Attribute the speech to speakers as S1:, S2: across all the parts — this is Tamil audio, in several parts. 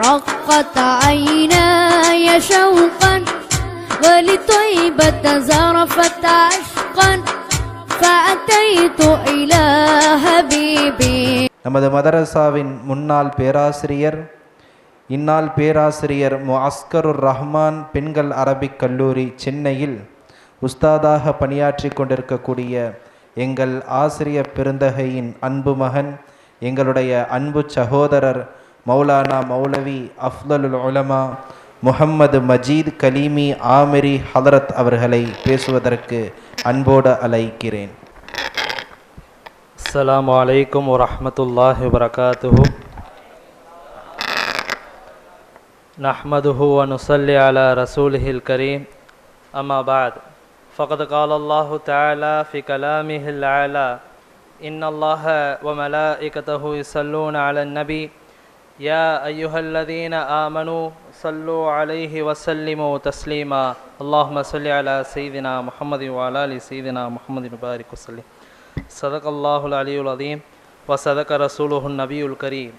S1: رقت عيناي شوقا ولطيبة زرفت عشقا فأتيت إلى حبيبي
S2: நமது மதரசாவின் முன்னாள் பேராசிரியர் இந்நாள் பேராசிரியர் முஅஸ்கருர் ரஹ்மான் பெண்கள் அரபிக் கல்லூரி சென்னையில் உஸ்தாதாக பணியாற்றி கொண்டிருக்கக்கூடிய எங்கள் ஆசிரியர் பெருந்தகையின் அன்பு மகன் எங்களுடைய அன்பு சகோதரர் மௌலானா மௌலவி அஃப்தலுல் உலமா முஹம்மது மஜீத் கலீமி ஆமிரி ஹலரத் அவர்களை பேசுவதற்கு அன்போடு அழைக்கிறேன்
S3: السلام عليكم ورحمة الله وبركاته نحمده ونصلي على رسوله الكريم أما بعد فقد قال الله تعالى في كلامه الأعلى إن الله وملائكته يصلون على النبي يا أيها الذين آمنوا صلوا عليه وسلموا تسليما اللهم صل على سيدنا محمد وعلى آل سيدنا محمد وبارك وسلم صدق الله العلي العظيم وصدق رسوله النبي الكريم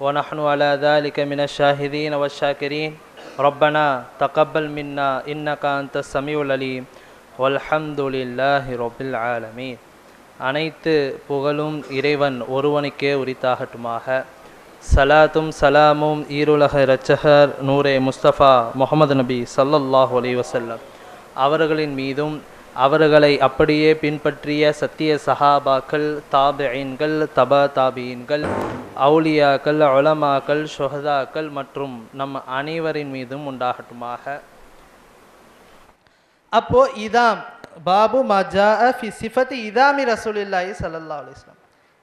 S3: ونحن على ذلك من الشاهدين والشاكرين ربنا تقبل منا إنك أنت السميع العليم والحمد لله رب العالمين அனைத்து புகழும் இறைவன் ஒருவனுக்கே உரித்தாகட்டுமாக சலாத்தும் சலாமும் ஈருலக இரட்சகர் நூரே முஸ்தபா முகமது நபி சல்லல்லாஹ் அலி வசல்லம் அவர்களின் மீதும் அவர்களை அப்படியே பின்பற்றிய சத்திய சஹாபாக்கள் தாபியன்கள் தபா தாபியின்கள் அவுலியாக்கள் அலமாக்கள் ஷொஹதாக்கள் மற்றும் நம் அனைவரின் மீதும் உண்டாகட்டுமாக. அப்போ இதாம் பாபு மஜா ஃபி இதாமி ரசூலில்லாஹி ஸல்லல்லாஹு அலைஹி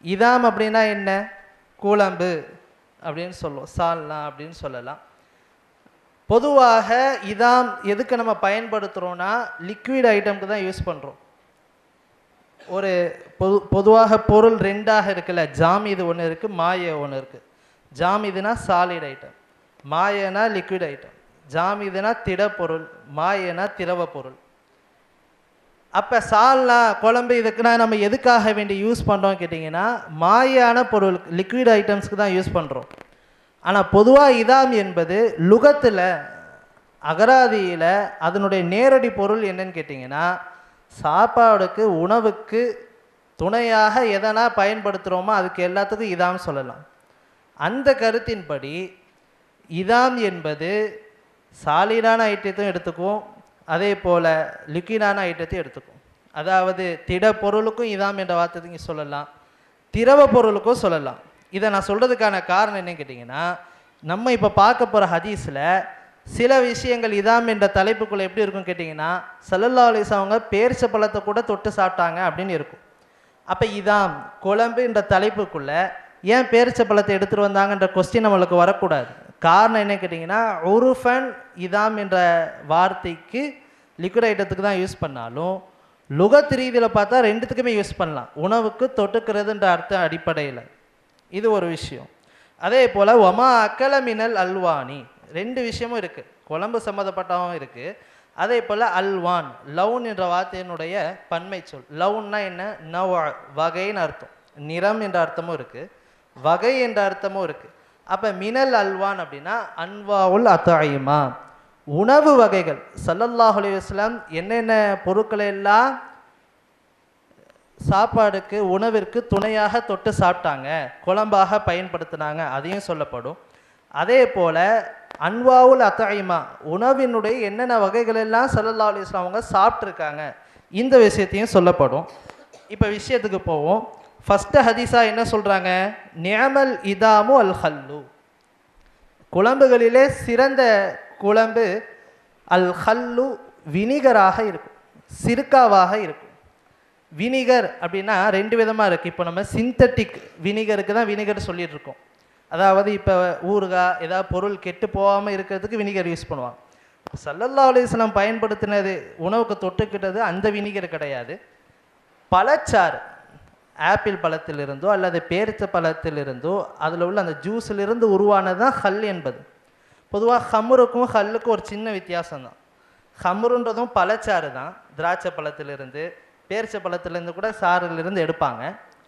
S3: இதாம் அப்படின்னா என்ன? கூழம்பு அப்படின்னு சொல்லுவோம். சால்னா அப்படின்னு சொல்லலாம். பொதுவாக இதான் எதுக்கு நம்ம பயன்படுத்துகிறோன்னா லிக்விட் ஐட்டம்க்கு தான் யூஸ் பண்ணுறோம் ஒரு பொது பொதுவாக பொருள் ரெண்டாக இருக்குல்ல. இது ஒன்று இருக்குது மாய ஒன்று இருக்குது ஜாம் இதுனா சாலிட் ஐட்டம் மாயனா லிக்விட் ஐட்டம் ஜாம் இதுனா திடப்பொருள் மாயனா திரவ பொருள் அப்போ சால்னா குழம்பு இதுக்குன்னா நம்ம எதுக்காக வேண்டி யூஸ் பண்ணுறோம் கேட்டிங்கன்னா மாயான பொருள் லிக்விட் ஐட்டம்ஸ்க்கு தான் யூஸ் பண்ணுறோம் ஆனால் பொதுவாக இதாம் என்பது லுகத்தில் அகராதியில் அதனுடைய நேரடி பொருள் என்னன்னு கேட்டிங்கன்னா சாப்பாடுக்கு உணவுக்கு துணையாக எதனா பயன்படுத்துகிறோமோ அதுக்கு எல்லாத்துக்கும் இதாம் சொல்லலாம். அந்த கருத்தின்படி இதாம் என்பது சாலிடான ஐட்டத்தையும் எடுத்துக்குவோம். அதே போல் லிக்விடான ஐட்டத்தையும் எடுத்துக்கும் அதாவது திட பொருளுக்கும் இதாம் என்ற வார்த்தைக்கு சொல்லலாம். திரவ பொருளுக்கும் சொல்லலாம். இதை நான் சொல்கிறதுக்கான காரணம் என்னன்னு கேட்டிங்கன்னா நம்ம இப்போ பார்க்க போகிற ஹதீஸில் சில விஷயங்கள் இதாம் என்ற தலைப்புக்குள்ளே எப்படி இருக்கும் கேட்டிங்கன்னா சல்லல்லா அலிஸ் அவங்க பேரிச்ச பழத்தை கூட தொட்டு சாப்பிட்டாங்க அப்படின்னு இருக்கும். அப்போ இதாம் குழம்பு என்ற தலைப்புக்குள்ளே ஏன் பேரிச்ச பழத்தை எடுத்துகிட்டு வந்தாங்கன்ற கொஸ்டின் நம்மளுக்கு வரக்கூடாது. காரணம் என்ன கேட்டிங்கன்னா உருஃபன் இதாம் என்ற வார்த்தைக்கு லிக்விட் ஐட்டத்துக்கு தான் யூஸ் பண்ணாலும் லுகத் ரீதியில் பார்த்தா ரெண்டுத்துக்குமே யூஸ் பண்ணலாம். உணவுக்கு தொட்டுக்கிறதுன்ற அர்த்தம் அடிப்படையில். இது ஒரு விஷயம். அதே போல் ஒமா அக்கலமினல் அல்வானி ரெண்டு விஷயமும் இருக்குது குழம்பு சம்மந்தப்பட்டவும் இருக்குது அதே போல் அல்வான் லவுன் என்ற வார்த்தையினுடைய பன்மை சொல் லவுன்னா என்ன? நவ வகைன்னு அர்த்தம். நிறம் என்ற அர்த்தமும் இருக்குது வகை என்ற அர்த்தமும் இருக்குது அப்போ மினல் அல்வான் அப்படின்னா அன்வாவுல் அத்தாயுமா. உணவு வகைகள். சல்லல்லாஹு அலைஹி என்னென்ன பொருட்களை எல்லாம் சாப்பாடுக்கு உணவிற்கு துணையாக தொட்டு சாப்பிட்டாங்க குழம்பாக பயன்படுத்தினாங்க அதையும் சொல்லப்படும். அதே போல் அன்வாவுல் அத்தாயுமா உணவினுடைய என்னென்ன வகைகள் எல்லாம் சல்லல்லா அலிஸ்லாம் அவங்க சாப்பிட்ருக்காங்க இந்த விஷயத்தையும் சொல்லப்படும். இப்போ விஷயத்துக்கு போவோம். ஃபஸ்ட்டு ஹதீஸா என்ன சொல்கிறாங்க நியமல் இதாமு அல் ஹல்லு குழம்புகளிலே சிறந்த குழம்பு அல் ஹல்லு வினிகராக இருக்கும். சிறுக்காவாக இருக்கும். வினிகர் அப்படின்னா ரெண்டு விதமாக இருக்குது இப்போ நம்ம சிந்தட்டிக் வினிகருக்கு தான் வினிகர் சொல்லிட்டு இருக்கோம் அதாவது இப்போ ஊறுகாய் ஏதாவது பொருள் கெட்டு போகாமல் இருக்கிறதுக்கு வினிகர் யூஸ் பண்ணுவாங்க. சல்லல்லா அலிஸ்லாம் பயன்படுத்தினது உணவுக்கு தொட்டுக்கிட்டது அந்த வினிகர் கிடையாது. பழச்சாறு. ஆப்பிள் பழத்திலிருந்தோ அல்லது பேரிச்ச பழத்திலிருந்தோ அதில் உள்ள அந்த ஜூஸிலிருந்து உருவானது தான் ஹல் என்பது. பொதுவாக ஹம்ருக்கும் ஹல்லுக்கும் ஒரு சின்ன வித்தியாசம் தான் ஹம்ருன்றதும் பழச்சாறு தான் திராட்சை பழத்திலிருந்து பேரிச்ச பழத்திலேருந்து கூட சாறிலிருந்து எடுப்பாங்க.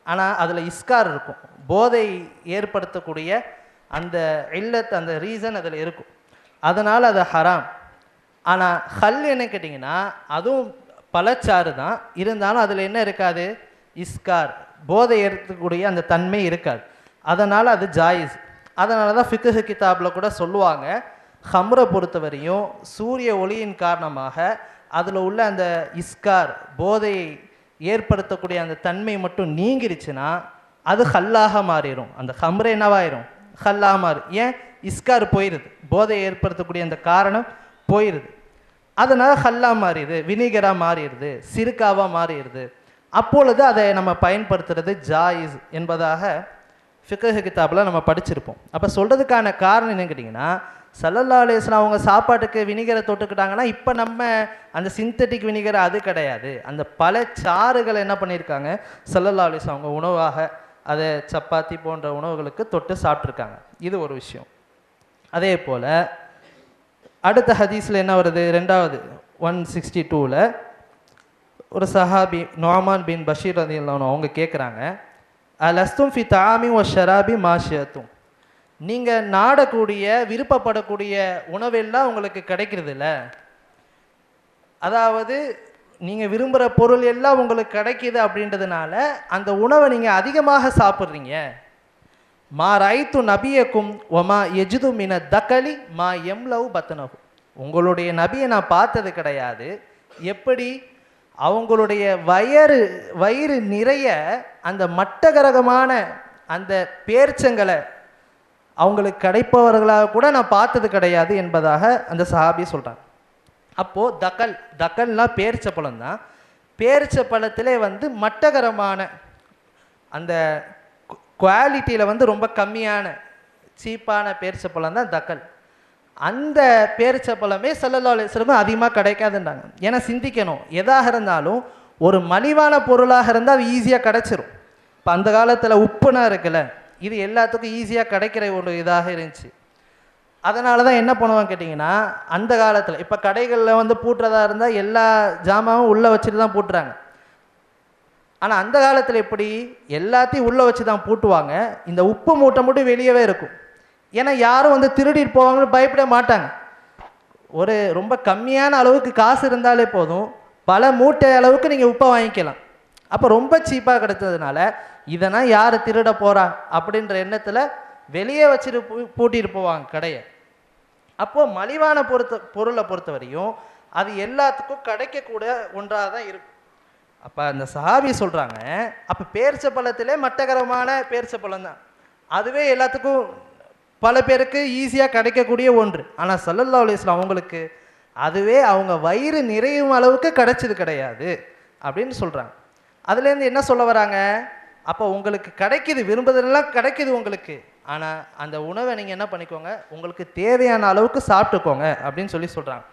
S3: ஆனால் அதில் இஸ்கார் இருக்கும். போதை ஏற்படுத்தக்கூடிய அந்த இல்லத் அந்த ரீசன் அதில் இருக்கும். அதனால் அது ஹராம். ஆனால் ஹல் என்ன கேட்டிங்கன்னா அதுவும் பழச்சாறு தான் இருந்தாலும் அதில் என்ன இருக்காது? இஸ்கார் போதை ஏற்கக்கூடிய அந்த தன்மை இருக்காது. அதனால் அது ஜாயிஸ். அதனால தான் ஃபிக்குஹு கிதாபில் கூட சொல்லுவாங்க ஹம்ரை பொறுத்தவரையும் சூரிய ஒளியின் காரணமாக அதில் உள்ள அந்த இஸ்கார் போதையை ஏற்படுத்தக்கூடிய அந்த தன்மை மட்டும் நீங்கிருச்சுன்னா அது ஹல்லாக மாறிடும் அந்த ஹம்ரை என்னவாயிரும்? ஹல்லாக மாறும் ஏன்? இஸ்கார் போயிடுது போதையை ஏற்படுத்தக்கூடிய அந்த காரணம் போயிடுது அதனால் ஹல்லா மாறிடுது வினிகராக மாறிடுது சிறுக்காவாக மாறிடுது. அப்பொழுது அதை நம்ம பயன்படுத்துறது ஜாயிஸ் என்பதாக ஃபிகஹ் கிதாபில் நம்ம படிச்சிருப்போம். அப்போ சொல்கிறதுக்கான காரணம் என்னன்னு கேட்டிங்கன்னா சல்லல்லா அலிஸ்லாம் அவங்க சாப்பாட்டுக்கு வினிகரை தொட்டுக்கிட்டாங்கன்னா இப்போ நம்ம அந்த சிந்தட்டிக் வினிகரை அது கிடையாது. அந்த பல சாறுகளை என்ன பண்ணியிருக்காங்க? சல்லல்லா அலிஸ்லாம் அவங்க உணவாக அதை சப்பாத்தி போன்ற உணவுகளுக்கு தொட்டு சாப்பிட்ருக்காங்க இது ஒரு விஷயம். அதே போல் அடுத்த ஹதீஸில் என்ன வருது? ரெண்டாவது ஒன் சிக்ஸ்டி டூவில் ஒரு சஹாபி நோமான் பின் பஷீர் ரதி அவங்க கேட்குறாங்க அலஸ்தும் ஃபி தாமி ஒ ஷராபி மாஷியத்தும். நீங்கள் நாடக்கூடிய விருப்பப்படக்கூடிய உணவெல்லாம் உங்களுக்கு கிடைக்கிறது இல்லை அதாவது நீங்கள் விரும்புகிற பொருள் எல்லாம் உங்களுக்கு கிடைக்கிது அப்படின்றதுனால அந்த உணவை நீங்கள் அதிகமாக சாப்பிட்றீங்க. மா ரைத்து நபியக்கும் ஒமா எஜுது மின தக்கலி மா எம்லவ் பத்தனகும் உங்களுடைய நபியை நான் பார்த்தது கிடையாது. எப்படி அவங்களுடைய வயறு வயிறு நிறைய அந்த மட்டகரகமான அந்த பேர்ச்சங்களை அவங்களுக்கு கிடைப்பவர்களாக கூட நான் பார்த்தது கிடையாது என்பதாக அந்த சஹாபி சொல்கிறாங்க அப்போது தக்கல் தக்கல்னால் பேரிச்ச பழம் தான். பேரிச்ச பழத்திலே வந்து மட்டகரமான அந்த குவாலிட்டியில் வந்து ரொம்ப கம்மியான சீப்பான பேரிச்ச பழம் தான் தக்கல். அந்த பேரிச்ச பழமே சல்லல்லா அலிஸ்லமும் அதிகமாக கிடைக்காதுன்றாங்க. ஏன்னா சிந்திக்கணும். எதாக இருந்தாலும் ஒரு மலிவான பொருளாக இருந்தால் அது ஈஸியாக கிடச்சிரும். இப்போ அந்த காலத்தில் உப்புனா இருக்குல்ல இது எல்லாத்துக்கும் ஈஸியாக கிடைக்கிற ஒரு இதாக இருந்துச்சு. அதனால தான் என்ன பண்ணுவாங்க கேட்டிங்கன்னா அந்த காலத்தில் இப்போ கடைகளில் வந்து பூட்டுறதா இருந்தால் எல்லா ஜாமாவும் உள்ளே வச்சுட்டு தான் பூட்டுறாங்க. ஆனால் அந்த காலத்தில் எப்படி? எல்லாத்தையும் உள்ளே வச்சு தான் பூட்டுவாங்க. இந்த உப்பு மூட்டை மட்டும் வெளியவே இருக்கும். ஏன்னா யாரும் வந்து திருடிட்டு போவாங்கன்னு பயப்பட மாட்டாங்க. ஒரு ரொம்ப கம்மியான அளவுக்கு காசு இருந்தாலே போதும். பல மூட்டை அளவுக்கு நீங்கள் உப்பை வாங்கிக்கலாம். அப்போ ரொம்ப சீப்பாக கிடைச்சதுனால இதெல்லாம் யார் திருட போகிறா அப்படின்ற எண்ணத்தில் வெளியே வச்சுட்டு பூ- பூட்டிட்டு போவாங்க கடையை. அப்போது மலிவான பொறுத்த பொருளை பொறுத்த வரையும் அது எல்லாத்துக்கும் கிடைக்கக்கூட ஒன்றாக தான் இருக்கும். அப்போ அந்த சஹாபி சொல்கிறாங்க அப்போ பேரிச்ச பழத்திலே மட்டகரமான பேரிச்ச பழம் தான் அதுவே எல்லாத்துக்கும் பல பேருக்கு ஈஸியாக கிடைக்கக்கூடிய ஒன்று. ஆனால் சல்லல்லா அலிஸ்லாம் அவங்களுக்கு அதுவே அவங்க வயிறு நிறையும் அளவுக்கு கிடைச்சது கிடையாது அப்படின்னு சொல்கிறாங்க அதுலேருந்து என்ன சொல்ல வராங்க? அப்போ உங்களுக்கு கிடைக்குது விரும்புதெல்லாம் கிடைக்குது உங்களுக்கு. ஆனால் அந்த உணவை நீங்கள் என்ன பண்ணிக்கோங்க? உங்களுக்கு தேவையான அளவுக்கு சாப்பிட்டுக்கோங்க அப்படின்னு சொல்லி சொல்கிறாங்க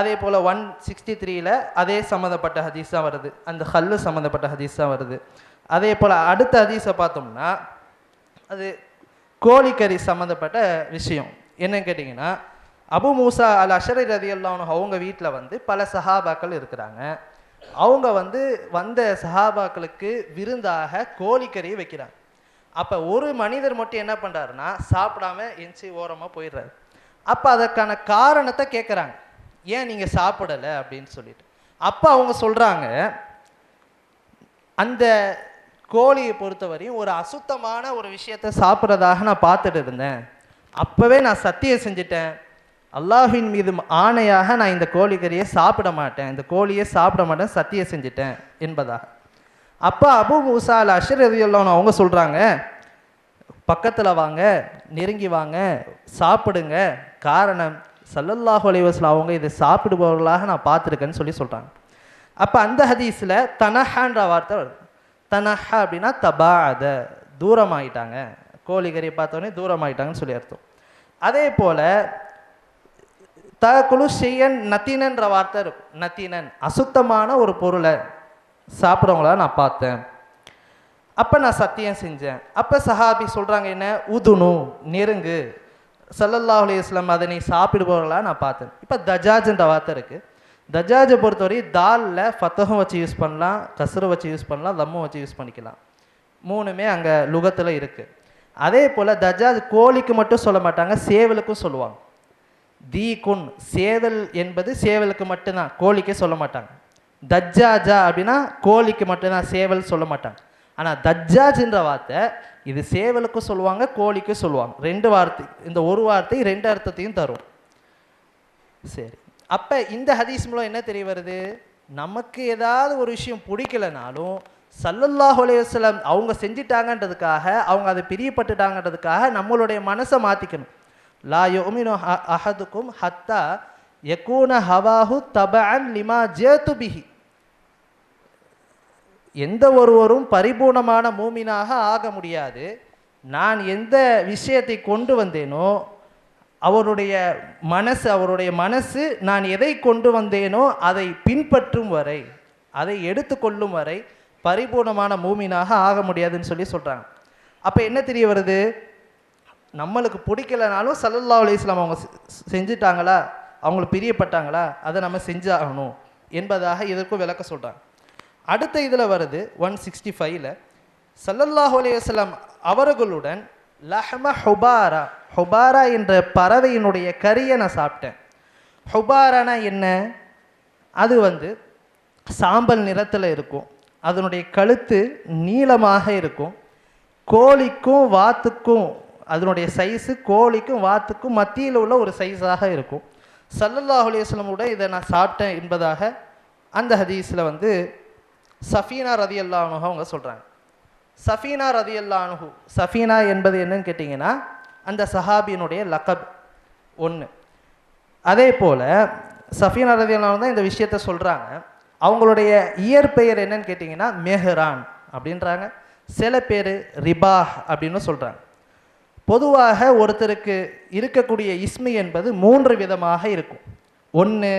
S3: அதே போல் ஒன் சிக்ஸ்டி த்ரீயில் அதே சம்மந்தப்பட்ட ஹதீஸ் தான் வருது. அந்த ஹல்லு சம்மந்தப்பட்ட ஹதீஸ் தான் வருது. அதே போல் அடுத்த ஹதீஸை பார்த்தோம்னா அது கோழிக்கறி சம்மந்தப்பட்ட விஷயம். என்னன்னு கேட்டிங்கன்னா அபு மூசா அல் அஷரை ரதி அவங்க வீட்டில் வந்து பல சஹாபாக்கள் இருக்கிறாங்க. அவங்க வந்து வந்த சஹாபாக்களுக்கு விருந்தாக கோழிக்கறியை வைக்கிறாங்க. அப்போ ஒரு மனிதர் மட்டும் என்ன பண்ணுறாருன்னா சாப்பிடாம எஞ்சி ஓரமாக போயிடுறாரு. அப்போ அதற்கான காரணத்தை கேட்குறாங்க ஏன் நீங்கள் சாப்பிடலை அப்படின்னு சொல்லிட்டு. அப்போ அவங்க சொல்கிறாங்க அந்த கோழியை பொறுத்தவரையும் ஒரு அசுத்தமான ஒரு விஷயத்தை சாப்பிட்றதாக நான் பார்த்துட்டு இருந்தேன். அப்போவே நான் சத்தியம் செஞ்சுட்டேன். அல்லாஹின் மீது ஆணையாக நான் இந்த கோழிக்கறியை சாப்பிட மாட்டேன். இந்த கோழியை சாப்பிட மாட்டேன் சத்தியம் செஞ்சுட்டேன் என்பதாக. அப்போ அபு மூசா அல் அஷர் ரதியுல்லாஹு அவங்க சொல்கிறாங்க பக்கத்தில் வாங்க நெருங்கி வாங்க சாப்பிடுங்க. காரணம் சல்லல்லாஹு அலைவாஸ்ல அவங்க இதை சாப்பிடுபவர்களாக நான் பார்த்துருக்கேன்னு சொல்லி சொல்கிறாங்க அப்போ அந்த ஹதீஸில் தனஹான்ற வார்த்தை வருது. தனஹா அப்படின்னா தபா அத தூரமாயிட்டாங்க. கோழிக்கறியை பார்த்தோன்னே தூரமாயிட்டாங்கன்னு சொல்லி அர்த்தம். அதே போல் தகுலு செய்யன் நத்தினன்ற வார்த்தை இருக்கும். நத்தினன் அசுத்தமான ஒரு பொருளை சாப்பிட்றவங்களா நான் பார்த்தேன். அப்போ நான் சத்தியம் செஞ்சேன். அப்போ சஹாபி சொல்கிறாங்க என்ன? உதுணு நெருங்கு. ஸல்லல்லாஹு அலி இஸ்லாம் அதனை சாப்பிடுபவர்களாக நான் பார்த்தேன். இப்போ தஜாஜ்ன்ற வார்த்தை இருக்குது தஜாஜை பொறுத்தவரை தாலில் ஃபத்தகம் வச்சு யூஸ் பண்ணலாம் கசுரை வச்சு யூஸ் பண்ணலாம் தம்மும் வச்சு யூஸ் பண்ணிக்கலாம். மூணுமே அங்கே லுகத்தில் இருக்குது அதே போல் தஜாஜ் கோழிக்கு மட்டும் சொல்ல மாட்டாங்க சேவலுக்கும் சொல்லுவாங்க. தீ குன் சேவல் என்பது சேவலுக்கு மட்டும்தான் கோழிக்கே சொல்ல மாட்டாங்க. தஜ்ஜாஜா அப்படின்னா கோழிக்கு மட்டும்தான் சேவல் சொல்ல மாட்டாங்க. ஆனால் தஜ்ஜாஜ்ன்ற வார்த்தை இது சேவலுக்கும் சொல்லுவாங்க கோழிக்கும் சொல்லுவாங்க. ரெண்டு வார்த்தை இந்த ஒரு வார்த்தை ரெண்டு அர்த்தத்தையும் தரும். சரி. அப்போ இந்த ஹதீஸ் மூலம் என்ன தெரிய வருது? நமக்கு ஏதாவது ஒரு விஷயம் பிடிக்கலனாலும் சல்லல்லாஹு அவங்க செஞ்சிட்டாங்கன்றதுக்காக அவங்க அதை பிரியப்பட்டுட்டாங்கன்றதுக்காக நம்மளுடைய மனசை மாற்றிக்கணும் லா யோமினோ அஹதுக்கும் ஹத்தா யகூன ஹவாஹு தபான் லிமா ஜேத்து பிஹி. எந்த ஒருவரும் பரிபூர்ணமான மூமினாக ஆக முடியாது. நான் எந்த விஷயத்தை கொண்டு வந்தேனோ அவருடைய மனசு அவருடைய மனசு நான் எதை கொண்டு வந்தேனோ அதை பின்பற்றும் வரை அதை எடுத்துக்கொள்ளும் வரை பரிபூர்ணமான மூமினாக ஆக முடியாதுன்னு சொல்லி சொல்கிறாங்க அப்போ என்ன தெரிய வருது? நம்மளுக்கு பிடிக்கலனாலும் சல்லல்லா அலைஹி அவங்க செஞ்சுட்டாங்களா? அவங்களுக்கு பிரியப்பட்டாங்களா? அதை நம்ம செஞ்சாகணும் என்பதாக இதற்கும் விளக்க சொல்கிறாங்க அடுத்த இதில் வருது ஒன் சிக்ஸ்டி ஃபைவ்ல சல்லல்லாஹு அலைஹி அவர்களுடன் லஹம ஹுபாரா ஹுபாரா என்ற பறவையினுடைய கறியை நான் சாப்பிட்டேன். ஹுபாரானா என்ன? அது வந்து சாம்பல் நிறத்தில் இருக்கும். அதனுடைய கழுத்து நீளமாக இருக்கும். கோழிக்கும் வாத்துக்கும் அதனுடைய சைஸு கோழிக்கும் வாத்துக்கும் மத்தியில் உள்ள ஒரு சைஸாக இருக்கும். சல்லல்லாஹு கூட இதை நான் சாப்பிட்டேன் என்பதாக அந்த ஹதீஸில் வந்து சஃபீனா ரதி அல்லாஹு அவங்க சொல்கிறாங்க சஃபீனா ரதி அல்லாஹு சஃபீனா என்பது என்னன்னு கேட்டிங்கன்னா அந்த சஹாபியினுடைய லக்கப் ஒன்று அதே போல் சஃபீனா ரதி தான் இந்த விஷயத்த சொல்கிறாங்க அவங்களுடைய இயற்பெயர் என்னன்னு கேட்டிங்கன்னா மெஹரான் அப்படின்றாங்க. சில பேர் ரிபாஹ் அப்படின்னு சொல்கிறாங்க பொதுவாக ஒருத்தருக்கு இருக்கக்கூடிய இஸ்மி என்பது மூன்று விதமாக இருக்கும். ஒன்று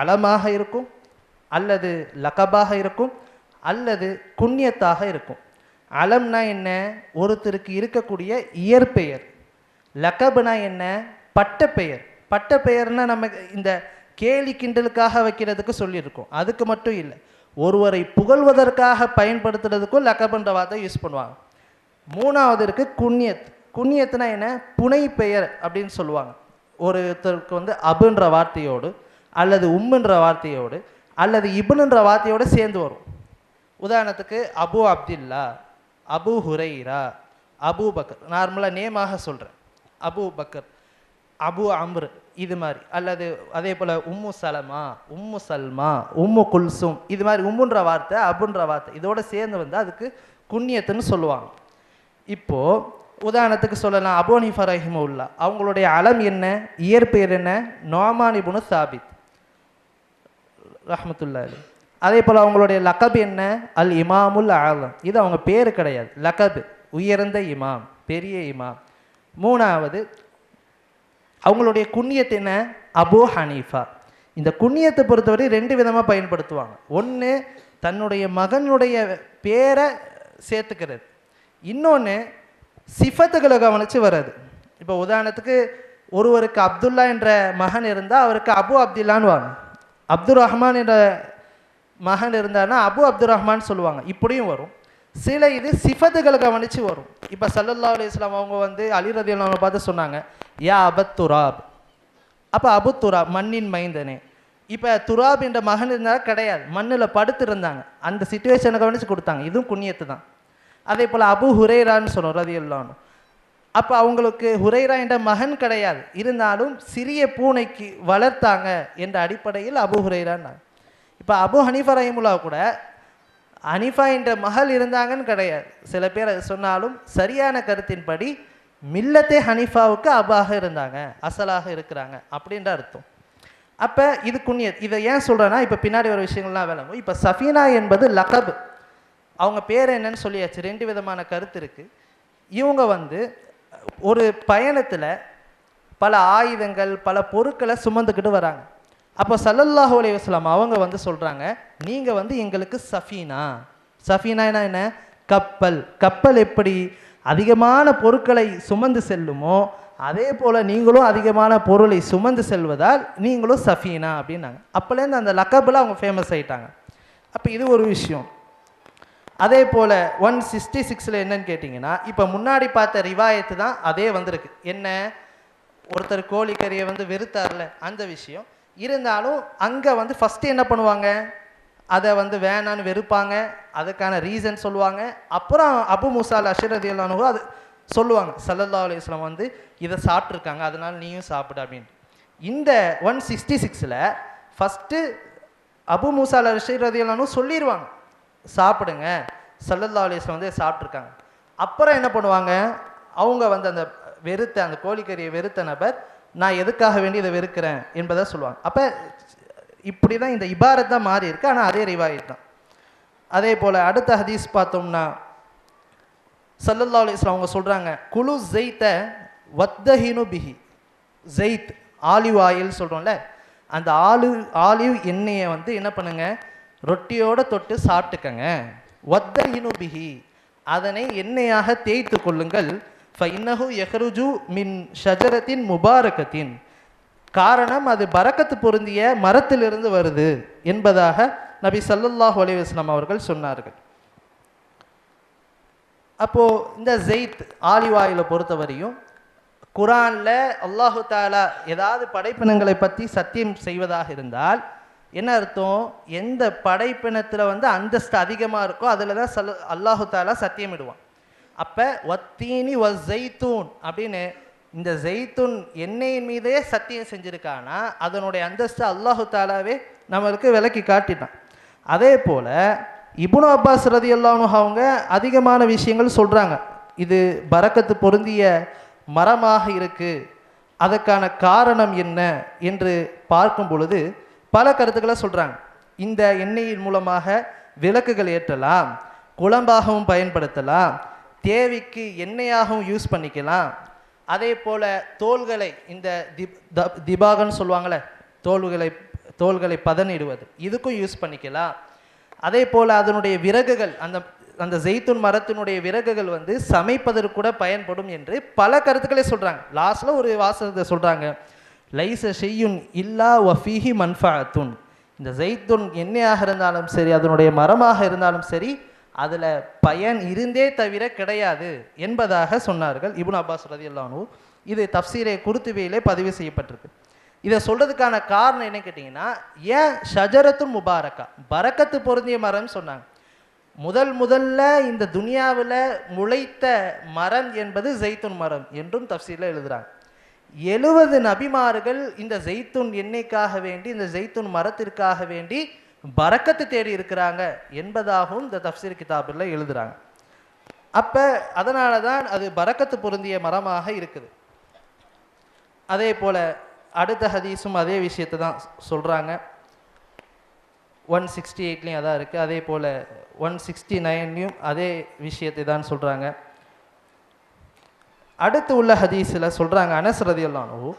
S3: அலமாக இருக்கும் அல்லது லகபாக இருக்கும் அல்லது குண்ணியத்தாக இருக்கும். அலம்னா என்ன? ஒருத்தருக்கு இருக்கக்கூடிய இயற்பெயர். லக்கபுனா என்ன? பட்டப்பெயர். பட்டப்பெயர்னா நம்ம இந்த கேலி கிண்டலுக்காக வைக்கிறதுக்கு சொல்லியிருக்கோம். அதுக்கு மட்டும் இல்லை. ஒருவரை புகழ்வதற்காக பயன்படுத்துறதுக்கும் லக்கபன்ற வார்த்தை யூஸ் பண்ணுவாங்க. மூணாவது இருக்குது குண்ணியத். குண்ணியத்துனா என்ன? புனை பெயர் அப்படின்னு சொல்லுவாங்க. ஒருத்தருக்கு வந்து அபுன்ற வார்த்தையோடு அல்லது உம்முன்ற வார்த்தையோடு அல்லது இபுனுன்ற வார்த்தையோடு சேர்ந்து வரும். உதாரணத்துக்கு Abu Abdullah. Abu Hurairah Abu Bakr. நார்மலாக நேமாக சொல்கிறேன் அபு பக்கர் அபு அம்ரு இது மாதிரி. அல்லது அதே போல் உம்மு சலமா உம்மு சல்மா உம்மு குல்சும் இது மாதிரி உம்முன்ற வார்த்தை அபுன்ற வார்த்தை இதோட சேர்ந்து வந்து அதுக்கு குண்ணியத்துன்னு சொல்லுவாங்க. இப்போது உதாரணத்துக்கு சொல்லலாம் அபு ஹனீஃபா ரஹிமுல்லா அவங்களுடைய அலம் என்ன இயற்பெயர் என்ன? நோமானிபுனு சாபித். ரஹமத்துல்லா அலி அதே போல் அவங்களுடைய லக்கப் என்ன? அல் இமாமுல் ஆலம் இது அவங்க பேர் கிடையாது. லக்கப் உயர்ந்த இமாம் பெரிய இமாம். மூணாவது அவங்களுடைய குண்ணியத்து என்ன? Abu Hanifa. இந்த குண்ணியத்தை பொறுத்தவரை ரெண்டு விதமாக பயன்படுத்துவாங்க. ஒன்று தன்னுடைய மகனுடைய பேரை சேர்த்துக்கிறது. இன்னொன்று சிஃபத்துகளை கவனித்து வர்றது. இப்போ உதாரணத்துக்கு ஒருவருக்கு அப்துல்லா என்ற மகன் இருந்தால் அவருக்கு அபு அப்துல்லான்னு வாங்க. அப்துல் ரஹ்மான் என்ற மகன் இருந்தான்னா அபு அப்துல் ரஹ்மான் சொல்லுவாங்க. இப்படியும் வரும். சில இது சிஃபத்துகளை கவனித்து வரும். இப்போ சல்லல்லா அலிஸ்லாம் அவங்க வந்து அலி ரதி அல்லாஹ்வை பார்த்து சொன்னாங்க யா அபத்துராப் அப்போ அபு துராப் மண்ணின் மைந்தனே. இப்போ துராப் என்ற மகன் இருந்தால் கிடையாது. மண்ணில் படுத்து இருந்தாங்க. அந்த சுச்சுவேஷனை கவனித்து கொடுத்தாங்க. இதுவும் குண்ணியத்து தான். அதே போல் அபு ஹுரேரான்னு சொன்னோம் ரதி அல்லான்னு அப்போ அவங்களுக்கு ஹுரைரா என்ற மகன் கிடையாது. இருந்தாலும் சிறிய பூனைக்கு வளர்த்தாங்க என்ற அடிப்படையில் அபு ஹுரைரான்னாங்க. இப்போ அபு ஹனீஃபா ரஹிமுல்லா கூட ஹனீஃபா என்ற மகள் இருந்தாங்கன்னு கிடையாது. சில பேர் சொன்னாலும் சரியான கருத்தின்படி மில்லத்தே ஹனீஃபாவுக்கு அபாக இருந்தாங்க அசலாக இருக்கிறாங்க அப்படின்ற அர்த்தம். அப்போ இது குண்ணியத் இதை ஏன் சொல்கிறேன்னா இப்போ பின்னாடி ஒரு விஷயங்கள்லாம் விளங்கும். இப்போ சஃபீனா என்பது லகபு. அவங்க பேர் என்னன்னு சொல்லியாச்சு ரெண்டு விதமான கருத்து இருக்குது இவங்க வந்து ஒரு பயணத்தில் பல ஆயுதங்கள் பல பொருட்களை சுமந்துக்கிட்டு வராங்க. அப்போ சல்லல்லாஹு அலைஹி வஸ்லாம் அவங்க வந்து சொல்கிறாங்க நீங்கள் வந்து எங்களுக்கு சஃபீனா. சஃபீனானா என்ன? கப்பல். கப்பல் எப்படி அதிகமான பொருட்களை சுமந்து செல்லுமோ அதே போல் நீங்களும் அதிகமான பொருளை சுமந்து செல்வதால் நீங்களும் சஃபீனா அப்படின்னாங்க. அப்போலேருந்து அந்த லக்கப்பில் அவங்க ஃபேமஸ் ஆகிட்டாங்க அப்போ இது ஒரு விஷயம். அதே போல் ஒன் சிக்ஸ்டி சிக்ஸில் என்னன்னு கேட்டிங்கன்னா இப்போ முன்னாடி பார்த்த ரிவாயத்து தான் அதே வந்திருக்கு. என்ன? ஒருத்தர் கோழிக்கறியை வந்து வெறுத்தார்ல அந்த விஷயம். இருந்தாலும் அங்கே வந்து ஃபஸ்ட்டு என்ன பண்ணுவாங்க? அதை வந்து வேணான்னு வெறுப்பாங்க. அதுக்கான ரீசன் சொல்லுவாங்க. அப்புறம் அபு முசால் அஷரதி அல்லானு அது சொல்லுவாங்க. சல்லல்லா அலிஸ்லாம் வந்து இதை சாப்பிட்ருக்காங்க அதனால நீயும் சாப்பிடு அப்படின்ட்டு. இந்த ஒன் சிக்ஸ்டி சிக்ஸில் ஃபஸ்ட்டு அபு மூசால் அஷரதி அல்லானு சொல்லிடுவாங்க சாப்பிடுங்க. சல்லல்லா அலிஸ்லாம் வந்து சாப்பிட்ருக்காங்க அப்புறம் என்ன பண்ணுவாங்க? அவங்க வந்து அந்த வெறுத்த அந்த கோழிக்கறியை வெறுத்த நபர் நான் எதுக்காக வேண்டி இதை வெறுக்கிறேன் என்பதை சொல்லுவாங்க. அப்போ இப்படி தான் இந்த இபாரத் தான் மாறி இருக்கு. ஆனால் அதே ரிவாயத் தான். அதே போல் அடுத்த ஹதீஸ் பார்த்தோம்னா சல்லல்லா அலிஸ்லாம் அவங்க சொல்கிறாங்க குழு ஜெய்த்த வத்தஹினு பிஹி. ஜெய்த் ஆலிவ் ஆயில் சொல்கிறோம்ல அந்த ஆலிவ் ஆலிவ் எண்ணெயை வந்து என்ன பண்ணுங்க? ரொட்டியோட தொட்டு சாப்பிட்டுக்கங்க. வத்தஹினு பிஹி. அதனை எண்ணெயாக தேய்த்து கொள்ளுங்கள். ஃபைன்னஹு எஹ்ருஜு மின் ஷஜரத்தின் முபாரகத்தின் காரணம் அது பரக்கத்து பொருந்திய மரத்திலிருந்து வருது என்பதாக நபி சல்லுல்லாஹ் அலைஹி அவர்கள் சொன்னார்கள். அப்போ இந்த ஜெயித் ஆலிவாயில் பொறுத்தவரையும் குரான்ல அல்லாஹு தாலா ஏதாவது படைப்பினங்களை பற்றி சத்தியம் செய்வதாக இருந்தால் என்ன அர்த்தம்? எந்த படைப்பினத்தில் வந்து அந்தஸ்து அதிகமாக இருக்கோ அதில் தான் சல் அல்லாஹு தாலா சத்தியமிடுவான் அப்போ வத்தீனி வ ஜெய்தூன் அப்படின்னு இந்த ஜெய்தூன் எண்ணெயின் மீதே சத்தியம் செஞ்சுருக்கானா அதனுடைய அந்தஸ்து அல்லாஹு தாலாவே நம்மளுக்கு விலக்கி காட்டிட்டான் அதே போல் இபுனு அப்பாஸ் ரதி அவங்க அதிகமான விஷயங்கள் சொல்கிறாங்க இது பறக்கத்து பொருந்திய மரமாக இருக்குது அதற்கான காரணம் என்ன என்று பார்க்கும் பொழுது பல கருத்துக்களை சொல்கிறாங்க இந்த எண்ணெயின் மூலமாக விளக்குகள் ஏற்றலாம் குழம்பாகவும் பயன்படுத்தலாம் தேவைக்கு எண்ணெயாகவும் யூஸ் பண்ணிக்கலாம். அதே போல் தோள்களை இந்த திப் த- திபாகன்னு சொல்லுவாங்களே தோள்களை தோள்களை பதனிடுவது இதுக்கும் யூஸ் பண்ணிக்கலாம். அதே போல் அதனுடைய விறகுகள் அந்த அந்த ஜெய்தூன் மரத்தினுடைய விறகுகள் வந்து சமைப்பதற்கு கூட பயன்படும் என்று பல கருத்துக்களை சொல்கிறாங்க லாஸ்ட்டில் ஒரு வாசகத்தை சொல்கிறாங்க லைச செய்யுன் இல்லா வஃபீஹி மன்ஃபாத்துன் இந்த ஜெய்துன் எண்ணெயாக இருந்தாலும் சரி அதனுடைய மரமாக இருந்தாலும் சரி அதில் பயன் இருந்தே தவிர கிடையாது என்பதாக சொன்னார்கள் இபுன் அப்பாஸ் ரதியல்லானு இது தப்சீரை குருத்துவையிலே பதிவு செய்யப்பட்டிருக்கு. இதை சொல்கிறதுக்கான காரணம் என்ன கேட்டிங்கன்னா ஏன் ஷஜரத்து முபாரக்கா பரக்கத்து பொருந்திய மரம்னு சொன்னாங்க. முதல் முதல்ல இந்த துனியாவில் முளைத்த மரம் என்பது ஜெய்துன் மரம் என்றும் தப்சீரில் எழுதுறாங்க. எழுவது நபிமார்கள் இந்த ஜெய்துன் எண்ணெய்க்காக வேண்டி இந்த ஜெய்துன் மரத்திற்காக வேண்டி பறக்கத்தை தேடி இருக்கிறாங்க என்பதாகவும் இந்த தப்சீர் கிதாபில் எழுதுறாங்க. அப்போ அதனால தான் அது பறக்கத்து பொருந்திய மரமாக இருக்குது. அதே போல் அடுத்த ஹதீஸும் அதே விஷயத்தை தான் சொல்கிறாங்க ஒன் சிக்ஸ்டி எயிட்லேயும் அதான் இருக்குது அதே போல் ஒன் சிக்ஸ்டி நைன்லேயும் அதே விஷயத்தை தான் சொல்கிறாங்க அடுத்து உள்ள ஹதீஸில் சொல்கிறாங்க அனஸ் ரதியல்லானு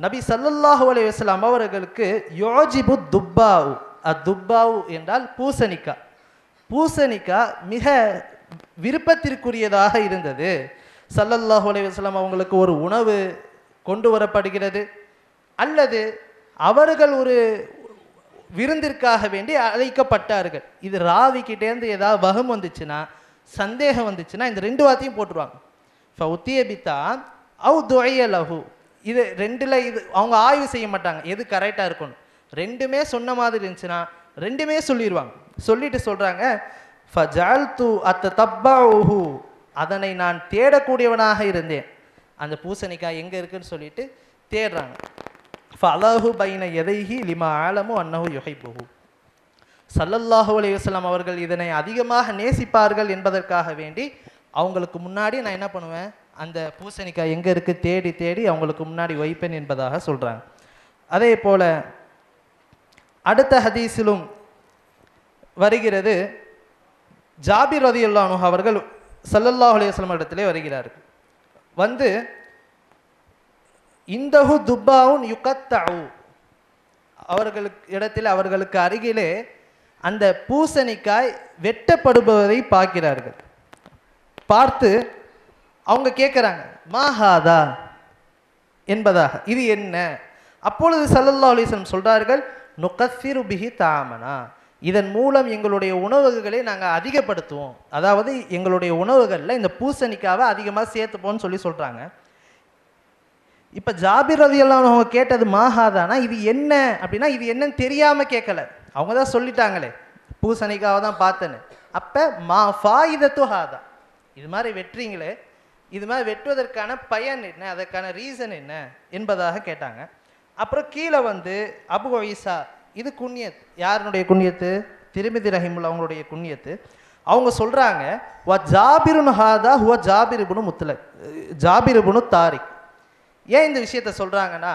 S3: நபி ஸல்லல்லாஹு அலி வஸ்லாம் அவர்களுக்கு யோஜிபு துப்பாவு அத்துப்பாவு என்றால் பூசணிக்காய் பூசணிக்காய் மிக விருப்பத்திற்குரியதாக இருந்தது. சல்லல்லாஹு அலைவாஸ்லாம் அவங்களுக்கு ஒரு உணவு கொண்டு வரப்படுகிறது. அல்லது அவர்கள் ஒரு விருந்திற்காக வேண்டி அழைக்கப்பட்டார்கள். இது ராவிக்கிட்டேருந்து ஏதாவது வகம் வந்துச்சுன்னா சந்தேகம் வந்துச்சுன்னா இந்த ரெண்டு வார்த்தையும் போட்டுருவாங்க. ஃபவுத்தியபித்தா அவு துவையலகு இது ரெண்டில் இது அவங்க ஆய்வு செய்ய மாட்டாங்க. எது கரெக்டாக இருக்கணும். ரெண்டுமே சொன்ன மாதிரி இருந்துச்சுன்னா ரெண்டுமே சொல்லிடுவாங்க சொல்லிட்டு சொல்கிறாங்க ஃபஜால் து அத்த தப்பாஹு அதனை நான் தேடக்கூடியவனாக இருந்தேன். அந்த பூசணிக்காய் எங்கே இருக்குன்னு சொல்லிட்டு தேடுறாங்க. ஃபலஹு பைன எதைஹி லிமா ஆலமு அன்னஹு யுஹைபுஹு சல்லல்லாஹு அலைஹி அவர்கள் இதனை அதிகமாக நேசிப்பார்கள் என்பதற்காக வேண்டி அவங்களுக்கு முன்னாடி நான் என்ன பண்ணுவேன் அந்த பூசணிக்காய் எங்கே இருக்குது தேடி தேடி அவங்களுக்கு முன்னாடி வைப்பேன் என்பதாக சொல்கிறாங்க அதே போல் அடுத்த ஹதீஸிலும் வருகிறது. ஜாபிர் ரதியுல்லானு அவர்கள் சல்லல்லாஹ் அலையம் இடத்திலே வருகிறார்கள் வந்து இந்தஹு துப்பாவுன் யுகத்தவு அவர்களுக்கு இடத்தில் அவர்களுக்கு அருகிலே அந்த பூசணிக்காய் வெட்டப்படுபவரை பார்க்கிறார்கள். பார்த்து அவங்க கேட்குறாங்க மாஹாதா என்பதாக இது என்ன? அப்பொழுது சல்லல்லா அலிஸ்லம் சொல்கிறார்கள் நுகஃபிரு பிஹி தாமனா. இதன் மூலம் எங்களுடைய உணவுகளை நாங்கள் அதிகப்படுத்துவோம். அதாவது எங்களுடைய உணவுகளில் இந்த பூசணிக்காவை அதிகமாக சேர்த்துப்போம்னு சொல்லி சொல்கிறாங்க இப்போ ஜாபிர் ரதியெல்லாம் அவங்க கேட்டது மாஹாதானா? இது என்ன அப்படின்னா இது என்னன்னு தெரியாமல் கேட்கல அவங்க தான் சொல்லிட்டாங்களே. பூசணிக்காவை தான் பார்த்தேன்னு. அப்போ மா ஃபாயிதத்து ஹாதா. இது மாதிரி வெட்டுறீங்களே இது மாதிரி வெட்டுவதற்கான பயன் என்ன? அதற்கான ரீசன் என்ன? என்பதாக கேட்டாங்க. அப்புறம் கீழே வந்து அபு ஒய்சா இது குண்ணியத். யாருனுடைய குண்ணியத்து? திருமிதி ரஹிமுல் அவங்களுடைய குண்ணியத்து. அவங்க சொல்கிறாங்க வ ஜாபிருன் ஹாதா ஹுவ ஜாபிருபுனு முத்துல ஜாபிருபுனு தாரிக். ஏன் இந்த விஷயத்த சொல்கிறாங்கன்னா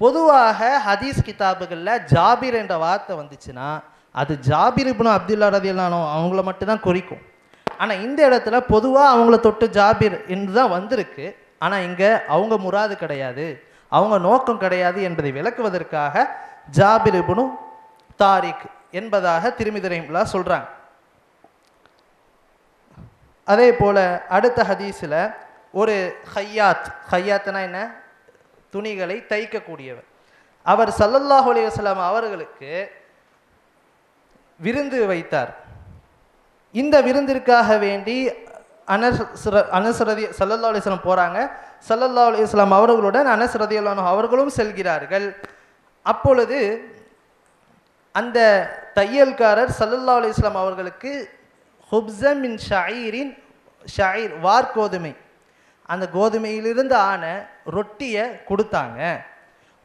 S3: பொதுவாக ஹதீஸ் கிதாபுகளில் ஜாபிர் என்ற வார்த்தை வந்துச்சுன்னா அது ஜாபிர் அப்துல்லா ரதியல்லானோ அவங்கள மட்டும்தான் குறிக்கும். ஆனால் இந்த இடத்துல பொதுவாக அவங்கள தொட்டு ஜாபிர் என்று தான் வந்திருக்கு. ஆனால் இங்கே அவங்க முராது கிடையாது. அவங்க நோக்கம் கிடையாது என்பதை விளக்குவதற்காக ஜாபிர் இபுனு தாரிக் என்பதாக திருமிதி சொல்கிறாங்க அதே போல் அடுத்த ஹதீஸில் ஒரு ஹையாத் ஹையாத்னா என்ன? துணிகளை தைக்கக்கூடியவர். அவர் சல்லல்லாஹ் அலைஹி அவர்களுக்கு விருந்து வைத்தார். இந்த விருந்திற்காக வேண்டி அனஸ்ர அனஸ்ரதி சல்லல்லா அலிஸ்லாம் போகிறாங்க சல்லல்லா அலிஸ்லாம் அவர்களுடன் அனஸ்ரதி அவர்களும் செல்கிறார்கள். அப்பொழுது அந்த தையல்காரர் சல்லல்லா அலிஸ்லாம் அவர்களுக்கு ஹுப்ஸம் ஷாயிரின் ஷாயிர் வார் கோதுமை. அந்த கோதுமையிலிருந்து ஆன ரொட்டியை கொடுத்தாங்க.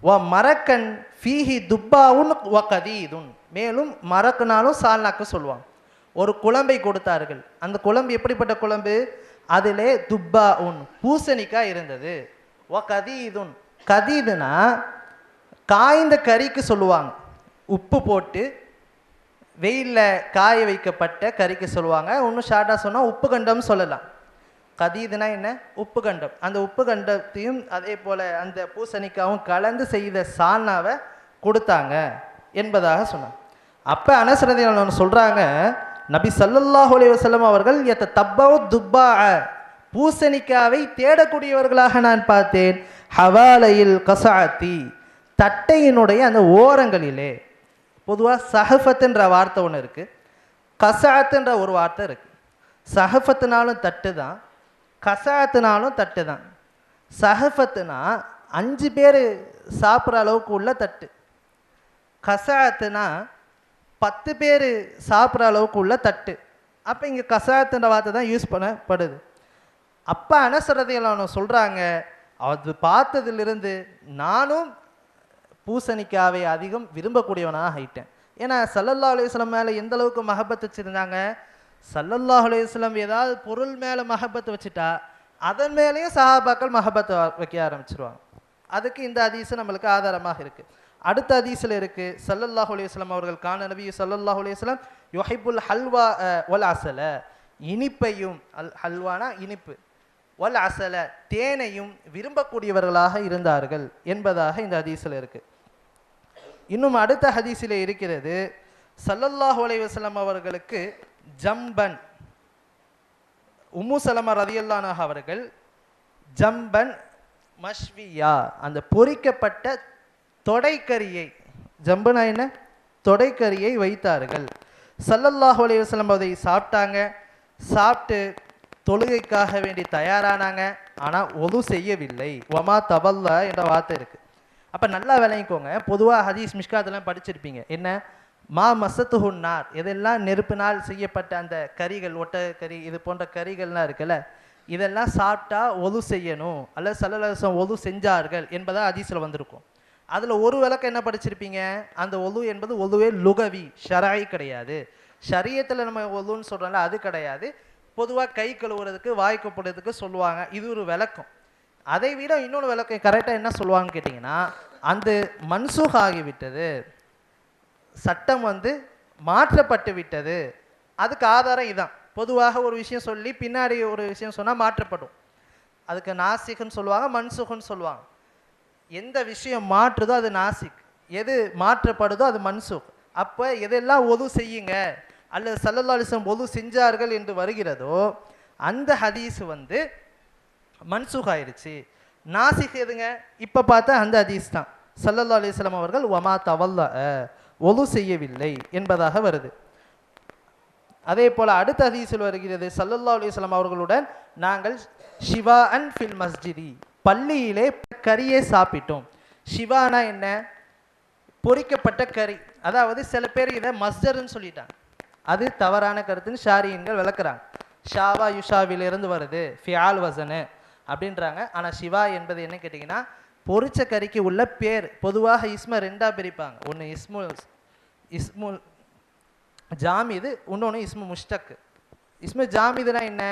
S3: வ மரக்கன் ஃபீஹி துப்பாவுன் வ கதீதுன். மேலும் மரக்குனாலும் சால்னாக்கு சொல்லுவாங்க. ஒரு குழம்பை கொடுத்தார்கள். அந்த குழம்பு எப்படிப்பட்ட குழம்பு? அதிலே துப்பா உன் பூசணிக்காய் இருந்தது. வ கதீதுன். கதீதுனா காய்ந்த கறிக்கு சொல்லுவாங்க. உப்பு போட்டு வெயிலில் காய வைக்கப்பட்ட கறிக்கு சொல்லுவாங்க. இன்னும் ஷார்ட்டாக சொன்னால் உப்பு கண்டம் சொல்லலாம். கதீதுனா என்ன? உப்பு கண்டம் அந்த உப்பு கண்டத்தையும் அதே போல் அந்த பூசணிக்காவும் கலந்து செய்த சால்னாவை கொடுத்தாங்க என்பதாக சொன்னாங்க. அப்போ அனசரதி சொல்கிறாங்க நபி சல்லல்லாஹு அலைவசல்லம் அவர்கள் எத்த தப்பவ் துப்பா பூசணிக்காவை தேடக்கூடியவர்களாக நான் பார்த்தேன். ஹவாலையில் கசாத்தி தட்டையினுடைய அந்த ஓரங்களிலே. பொதுவாக சஹஃபத்துன்ற வார்த்தை ஒன்று இருக்குது கசாத்துன்ற ஒரு வார்த்தை இருக்குது சஹஃபத்துனாலும் தட்டு தான் கசாத்துனாலும் தட்டு தான் சஹஃபத்துனா அஞ்சு பேர் சாப்பிட்ற அளவுக்கு உள்ள தட்டு. கசாத்துனா பத்து பேர் சாப்பிட்ற அளவுக்கு உள்ள தட்டு. அப்போ இங்கே கசாயத்துன்ற வார்த்தை தான் யூஸ் பண்ணப்படுது. அப்போ அனசரதையில் சொல்கிறாங்க அது பார்த்ததிலிருந்து நானும் பூசணிக்காவை அதிகம் விரும்பக்கூடியவனாக ஆகிட்டேன் ஏன்னா சல்லல்லா அலுவலம் மேலே எந்த அளவுக்கு மஹபத் வச்சுருந்தாங்க? சல்லல்லாஹ் அலுவலம் ஏதாவது பொருள் மேலே மகபத்து வச்சுட்டா அதன் மேலேயும் சஹாபாக்கள் மகபத்து வைக்க ஆரம்பிச்சிருவாங்க. அதுக்கு இந்த அதிசம் நம்மளுக்கு ஆதாரமாக இருக்குது அடுத்த ஹதீஸில் இருக்குது சல்லல்லாஹ் அலையம் அவர்கள் கான நபி சல்லல்லாஹு அலையம் யொஹிபுல் ஹல்வா ஒல் அசல. இனிப்பையும் அல் ஹல்வானா இனிப்பு. ஒல் அசல தேனையும் விரும்பக்கூடியவர்களாக இருந்தார்கள் என்பதாக இந்த ஹதீஸில் இருக்குது இன்னும் அடுத்த ஹதீஸில் இருக்கிறது சல்லல்லாஹ் அலைஹி அவர்களுக்கு ஜம்பன் உம்மு சலமா ரதியல்லானாக அவர்கள் ஜம்பன் மஷ்வியா அந்த பொறிக்கப்பட்ட தொடைக்கரியை ஜம்புனா என்ன? தொடைக்கரியை வைத்தார்கள். சல்லல்லாஹ் அலைஹி அதை சாப்பிட்டாங்க. சாப்பிட்டு தொழுகைக்காக வேண்டி தயாரானாங்க. ஆனால் ஒது செய்யவில்லை. ஒமா தவல்ல என்ற வார்த்தை இருக்குது அப்போ நல்லா விளங்கிக்கோங்க. பொதுவாக ஹதீஸ் மிஷ்காத்தெல்லாம் படிச்சிருப்பீங்க. என்ன? மா மசத்துஹுன்னார் இதெல்லாம் நெருப்பினால் செய்யப்பட்ட அந்த கறிகள் ஒட்டக்கறி இது போன்ற கறிகள்லாம் இருக்குல்ல இதெல்லாம் சாப்பிட்டா ஒது செய்யணும். அல்லது சல்லலசம் ஒது செஞ்சார்கள் என்பதாக ஹதீஸில் வந்திருக்கும். அதில் ஒரு விளக்கம் என்ன படிச்சிருப்பீங்க? அந்த ஒது என்பது ஒதுவே லுகவி ஷராய் கிடையாது. ஷரியத்தில் நம்ம ஒதுன்னு சொல்கிறோம்ல அது கிடையாது. பொதுவாக கை கழுவுறதுக்கு வாய் கொப்புறதுக்கு சொல்லுவாங்க. இது ஒரு விளக்கம். அதை விட இன்னொரு விளக்கம் கரெக்டாக என்ன சொல்லுவாங்கன்னு கேட்டிங்கன்னா அந்த மன்சூக் ஆகிவிட்டது சட்டம் வந்து மாற்றப்பட்டு விட்டது. அதுக்கு ஆதாரம் இதுதான் பொதுவாக ஒரு விஷயம் சொல்லி பின்னாடி ஒரு விஷயம் சொன்னால் மாற்றப்படும். அதுக்கு நாசிகன்னு சொல்லுவாங்க மன்சுகன்னு சொல்லுவாங்க. எந்த விஷயம் மாற்றுதோ அது நாசிக். எது மாற்றப்படுதோ அது மன்சுக். அப்போ எதெல்லாம் ஒது செய்யுங்க? அல்லது சல்லல்லாலிசம் ஒது செஞ்சார்கள் என்று வருகிறதோ அந்த ஹதீஸ் வந்து மன்சூக் ஆயிடுச்சு. நாசிக் எதுங்க? இப்போ பார்த்தா அந்த ஹதீஸ் தான். சல்லல்லா அலிஸ்லாம் அவர்கள் ஒமா தவல்ல ஒது செய்யவில்லை என்பதாக வருது. அதே போல் அடுத்த ஹதீஸில் வருகிறது சல்லல்லா அலிஸ்லாம் அவர்களுடன் நாங்கள் ஷிவா அன் ஃபில் மஸ்ஜிதி பள்ளியிலே கறியே சாப்பிட்டோம். சிவானா என்ன? பொறிக்கப்பட்ட கறி. அதாவது சில பேர் இதை மஸ்டர்ன்னு சொல்லிட்டாங்க. அது தவறான கருத்துன்னு ஷாரியன்கள் விளக்குறாங்க. ஷாவா யுஷாவிலிருந்து வருது. ஃபியால் வசனு அப்படின்றாங்க. ஆனால் சிவா என்பது என்ன கேட்டிங்கன்னா பொறிச்ச கறிக்கு உள்ள பேர். பொதுவாக இஸ்ம ரெண்டாக பிரிப்பாங்க. ஒன்று இஸ்முல் இஸ்முல் ஜாமிது இன்னொன்று இஸ்மு முஷ்டக்கு இஸ்மு ஜாமிதுனா என்ன?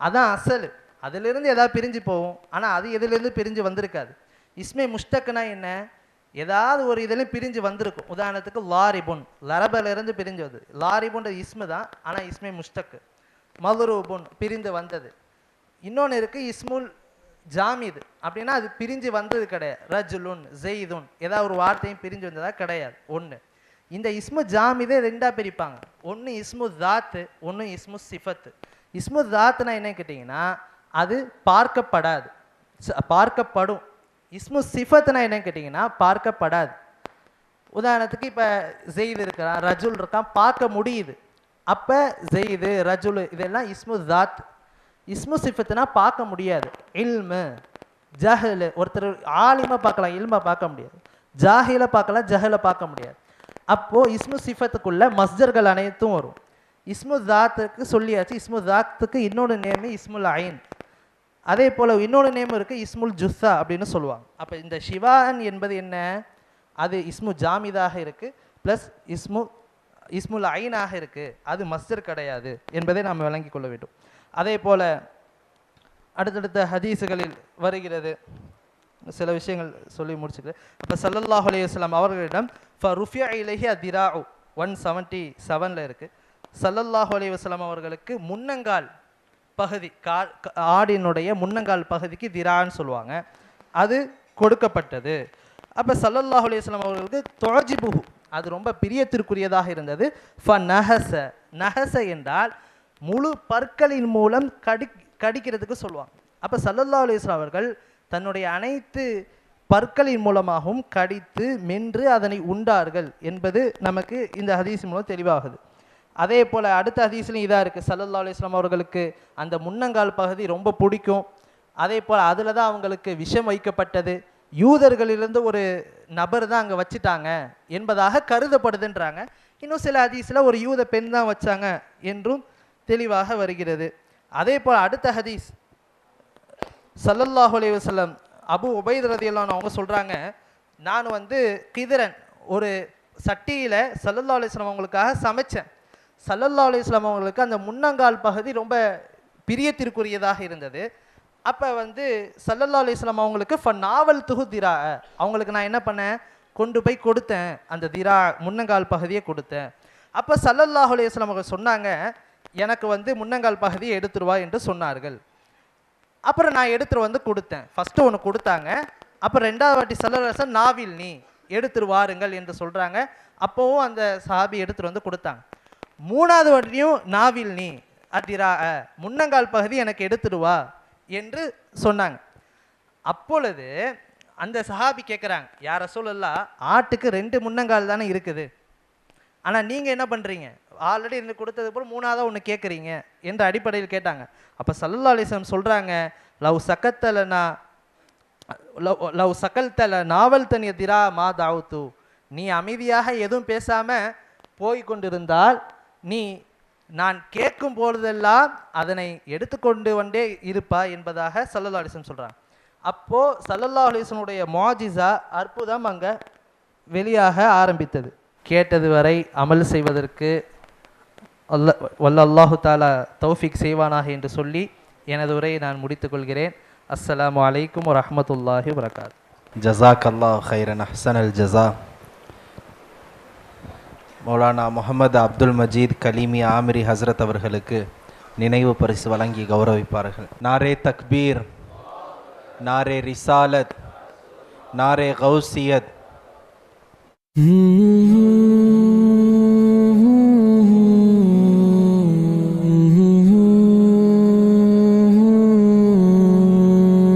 S3: அதான் அசல். அதிலிருந்து ஏதாவது பிரிஞ்சு போகும். ஆனால் அது எதுலேருந்து பிரிஞ்சு வந்திருக்காது. இஸ்மே முஷ்டக்குனா என்ன? ஏதாவது ஒரு இதுலேயும் பிரிஞ்சு வந்திருக்கும். உதாரணத்துக்கு லாரிபுன். லரபிலிருந்து பிரிஞ்சு வந்தது. லாரிபுன்றது இஸ்மு தான் ஆனால் இஸ்மே முஷ்டக்கு. மதுரூபுன் பிரிந்து வந்தது. இன்னொன்று இருக்குது இஸ்முல் ஜாமிது. அப்படின்னா அது பிரிஞ்சு வந்தது கிடையாது. ரஜுலுன் ஜெய்துன். ஏதாவது ஒரு வார்த்தையும் பிரிஞ்சு வந்ததா கிடையாது. ஒன்று இந்த இஸ்மு ஜாமிதே ரெண்டாக பிரிப்பாங்க. ஒன்று இஸ்மு தாத்து ஒன்று இஸ்மு சிஃபத்து. இஸ்மு தாத்துனா என்ன கேட்டிங்கன்னா அது பார்க்கப்படாது. ச- பார்க்கப்படும். இஸ்மு சிஃபத்துனா என்னன்னு கேட்டிங்கன்னா பார்க்கப்படாது. உதாரணத்துக்கு இப்போ ஜெயிது இருக்கிறான் ரஜுல் இருக்கான் பார்க்க முடியுது. அப்போ ஜெயிது ரஜுல் இதெல்லாம் இஸ்மு தாத் இஸ்மு சிஃபத்துனா பார்க்க முடியாது. இல்மு ஜஹலு ஒருத்தர் ஆலிமா பார்க்கலாம் இல்மை பார்க்க முடியாது. ஜாஹில பார்க்கலாம் ஜஹலை பார்க்க முடியாது. அப்போது இஸ்மு சிஃபத்துக்குள்ள மஸ்ஜர்கள் அனைத்தும் வரும். இஸ்மு தாத்துக்கு சொல்லியாச்சு இஸ்மு தாத்துக்கு இன்னொரு நேமு இஸ்முல் ஐன் அதே போல் இன்னொரு நேம் இருக்குது இஸ்முல் ஜுஸ்ஸா அப்படின்னு சொல்லுவாங்க. அப்போ இந்த ஷிவான் என்பது என்ன? அது இஸ்மு ஜாமிதாக இருக்குது ப்ளஸ் இஸ்மு இஸ்முல் ஐனாக இருக்குது அது மஸ்ஜர் கிடையாது என்பதை நாம் விளங்கி கொள்ள வேண்டும். அதே போல் அடுத்தடுத்த ஹதீஸுகளில் வருகிறது. சில விஷயங்கள் சொல்லி முடிச்சுக்கிறேன். அப்போ சல்லல்லாஹ் அலைஹி அவர்களிடம் ஃப ருஃபியா இலஹி அதிராஉ ஒன் செவன்ட்டி செவனில் இருக்குது சல்லல்லாஹு அலைஹி வஸல்லம் அவர்களுக்கு முன்னங்கால் பகுதி கா ஆடினுடைய முன்னங்கால் பகுதிக்கு திரான்னு சொல்லுவாங்க. அது கொடுக்கப்பட்டது. அப்போ சல்லல்லாஹ் அலைஹி அவர்களுக்கு தொழஜிபுஹு அது ரொம்ப பிரியத்திற்குரியதாக இருந்தது. ஃப நஹச நஹச என்றால் முழு பற்களின் மூலம் கடி கடிக்கிறதுக்கு சொல்லுவாங்க. அப்போ சல்லல்லா அலைஹி அவர்கள் தன்னுடைய அனைத்து பற்களின் மூலமாகவும் கடித்து மென்று அதனை உண்டார்கள் என்பது நமக்கு இந்த ஹதீஸ் மூலம் தெளிவாகுது. அதே போல் அடுத்த ஹதீஸ்லையும் இதாக இருக்குது சல்லல்லா அலிஸ்லாம் அவர்களுக்கு அந்த முன்னங்கால் பகுதி ரொம்ப பிடிக்கும். அதே போல் அதில் தான் அவங்களுக்கு விஷம் வைக்கப்பட்டது. யூதர்களிலிருந்து ஒரு நபர் தான் அங்கே வச்சுட்டாங்க என்பதாக கருதப்படுதுன்றாங்க. இன்னும் சில ஹதீஸில் ஒரு யூத பெண் தான் வச்சாங்க என்றும் தெளிவாக வருகிறது. அதே போல் அடுத்த ஹதீஸ் சல்லல்லாஹு அலைஹி வஸல்லம் அபு உபைத் ரதியல்லான்னு அவங்க சொல்கிறாங்க நான் வந்து கிதிரன் ஒரு சட்டியில் சல்லல்லா அலிஸ்லாம் அவங்களுக்காக சமைச்சேன். சல்லல்லா அலிஸ்லாம் அவங்களுக்கு அந்த முன்னங்கால் பகுதி ரொம்ப பிரியத்திற்குரியதாக இருந்தது. அப்போ வந்து சல்லல்லா அலிஸ்லாம் அவங்களுக்கு ஃப நாவல் துகு திரா அவங்களுக்கு நான் என்ன பண்ணேன்? கொண்டு போய் கொடுத்தேன். அந்த திரா முன்னங்கால் பகுதியை கொடுத்தேன். அப்போ சல்லல்லாஹு அலைஹி அவங்க சொன்னாங்க எனக்கு வந்து முன்னங்கால் பகுதியை எடுத்துருவா என்று சொன்னார்கள். அப்புறம் நான் எடுத்துட்டு வந்து கொடுத்தேன். ஃபஸ்ட்டு ஒன்று கொடுத்தாங்க. அப்புறம் ரெண்டாவது வாட்டி சல்லரசன் நாவில் நீ எடுத்துரு வாருங்கள் என்று சொல்கிறாங்க அப்போவும் அந்த சாபி எடுத்துட்டு வந்து கொடுத்தாங்க. மூணாவது வாட்டியும் நாவில் நீ அதிரா முன்னங்கால் பகுதி எனக்கு எடுத்துடுவா என்று சொன்னாங்க. அப்பொழுது அந்த சஹாபி கேட்குறாங்க யார சொல்லலாம் ஆட்டுக்கு ரெண்டு முன்னங்கால் தானே இருக்குது. ஆனால் நீங்கள் என்ன பண்ணுறீங்க ஆல்ரெடி எனக்கு கொடுத்தது போல் மூணாவதாக ஒன்று கேட்குறீங்க என்ற அடிப்படையில் கேட்டாங்க. அப்போ சல்லா அலிஸ்லாம் சொல்கிறாங்க லவ் சக்கத்தலனா லவ் லவ் சக்கல்தல நாவல் தனிய திரா மா தாவுத்து. நீ அமைதியாக எதுவும் பேசாமல் போய் கொண்டிருந்தால் நீ நான் கேட்கும் பொழுதெல்லாம் அதனை எடுத்துக்கொண்டு வந்தே இருப்பா என்பதாக சல்லல்லா அலிசன் சொல்கிறாங்க அப்போது சல்லல்லா அலிசனுடைய மாஜிசா அற்புதம் அங்கே வெளியாக ஆரம்பித்தது. கேட்டது வரை அமல் செய்வதற்கு அல்ல வல்ல அல்லாஹு தாலா தௌஃபிக் செய்வானாக என்று சொல்லி எனது உரையை நான் முடித்துக்கொள்கிறேன் அஸ்லாம் அலைக்கும் வரமத்துல்லாஹி வரகாத்
S2: ஜசாக் அல்லாஹ் ஹைரன் அஹ்சன் அல் ஜஸா. மௌலானா முகமது அப்துல் மஜீத் கலீமி ஆமிரி ஹஸ்ரத் அவர்களுக்கு நினைவு பரிசு வழங்கி கௌரவிப்பார்கள் நாரே தக்பீர் நாரே ரிசாலத் நாரே கௌசியத்
S4: Mm-hmm.